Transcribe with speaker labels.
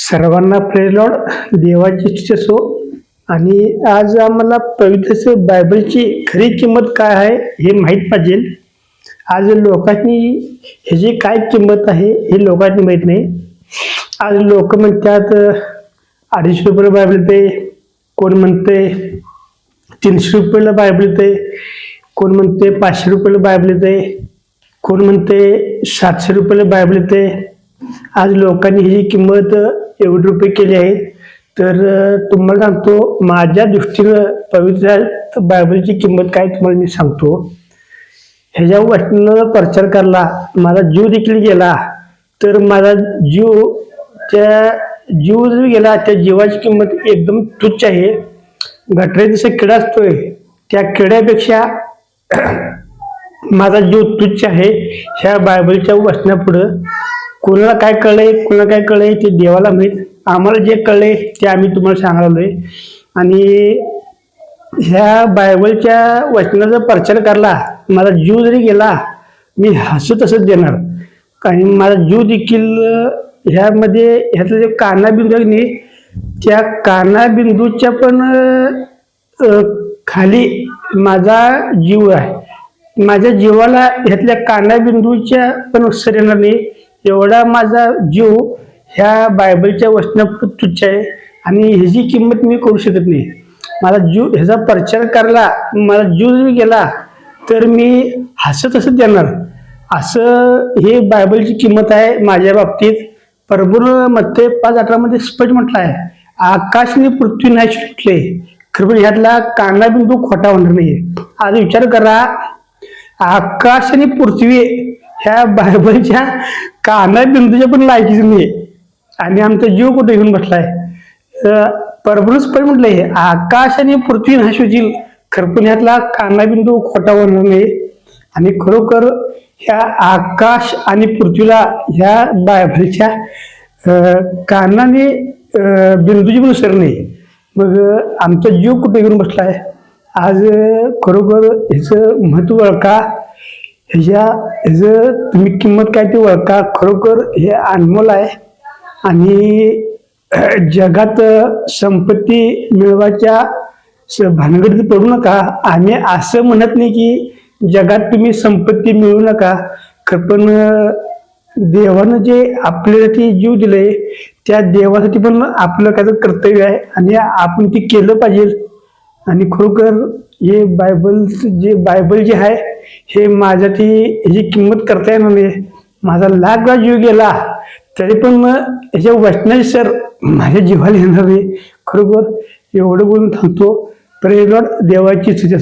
Speaker 1: सर्वांना प्रेरलॉड देवाची इच्छा असो. आणि आज आम्हाला पवित्र बायबलची खरी किंमत काय आहे हे माहीत पाहिजे. आज लोकांनी ह्याची काय किंमत आहे हे लोकांनी माहीत नाही. आज लोक म्हणतात अडीचशे रुपयाला बायबल ते कोण म्हणते तीनशे रुपयाला बायबल येते. कोण म्हणते पाचशे रुपयाला बायबल येते. कोण म्हणते सातशे रुपयाला बायबल येते. आज लोकांनी ही किंमत एवढी रुपये केले आहे तर तुम्हाला सांगतो माझ्या दृष्टीनं पवित्र बायबलची किंमत काय तुम्हाला मी सांगतो. ह्याच्या वचनाचा प्रचार करला माझा जीव देखील गेला. तर माझा जीव त्या जीव जर गेला त्या जीवाची किंमत एकदम तुच्छ आहे. घटरे जसं किडा असतोय. त्या किड्यापेक्षा माझा जीव तुच्छ आहे ह्या बायबलच्या वचनापुढं. कुणाला काय कळलंय कुणाला काय कळलंय ते देवाला माहीत. आम्हाला जे कळलंय ते आम्ही तुम्हाला सांगालोय आणि ह्या बायबलच्या वचनाचा प्रचार करला माझा जीव जरी गेला मी हसू तसंच देणार. कारण माझा जीव देखील ह्यामध्ये ह्यातलं जे कानाबिंदू आहे नाही त्या कानाबिंदूच्या पण खाली माझा जीव आहे. माझ्या जीवाला ह्यातल्या कानाबिंदूच्या पण उत्तर येणार नाही. एवढा माझा जीव ह्या बायबलच्या वचनापुढे तुच्छ आहे. आणि ह्याची किंमत मी करू शकत नाही. मला जीव ह्याचा प्रचार करायला मला जीव जरी गेला तर मी हसत हसत देणार असं हे बायबलची किंमत आहे माझ्या बाबतीत. परभूरमध्ये पाच अठरामध्ये स्पष्ट म्हटलं आहे आकाशने पृथ्वी नाही सुटले. खरं पण ह्यातला कानाबिंदू खोटा होणार नाही आज विचार करा आकाश आणि पृथ्वी ह्या बायबलच्या कानाबिंदूच्या पण लायकीच नाही आणि आमचा जीव कुठे घेऊन बसलाय? परभूच पण म्हटलंय हे आकाश आणि पृथ्वी नाशवशील खरपुण्यातला कानाबिंदू खोटा होणार नाही. आणि खरोखर ह्या आकाश आणि पृथ्वीला ह्या बायबलच्या कानाने बिंदूची पण उसर नाही. मग आमचा जीव कुठे घेऊन बसलाय? आज खरोखर ह्याचं महत्त्व का ह्याच्या ह्याचं तुम्ही किंमत काय ते ओळखा. खरोखर हे अनमोल आहे. आणि जगात संपत्ती मिळवायच्या स- भानगडीत पडू नका. आम्ही असं म्हणत नाही की जगात तुम्ही संपत्ती मिळवू नका. खरं पण देवानं जे आपल्यासाठी जीव दिले त्या देवासाठी पण आपलं काय कर्तव्य आहे. आणि आपण ते केलं पाहिजे. आणि खरोखर हे बायबल जे बायबल जे आहे हे माझ्यासाठी ह्याची किंमत करता येणार नाही. माझा लाख जीव गेला तरी पण मग ह्याच्या वचनाची सर माझ्या जीवाला येणार नाही. खरोखर एवढं बोलून थांबतो. प्रेरड देवाची सुद्धा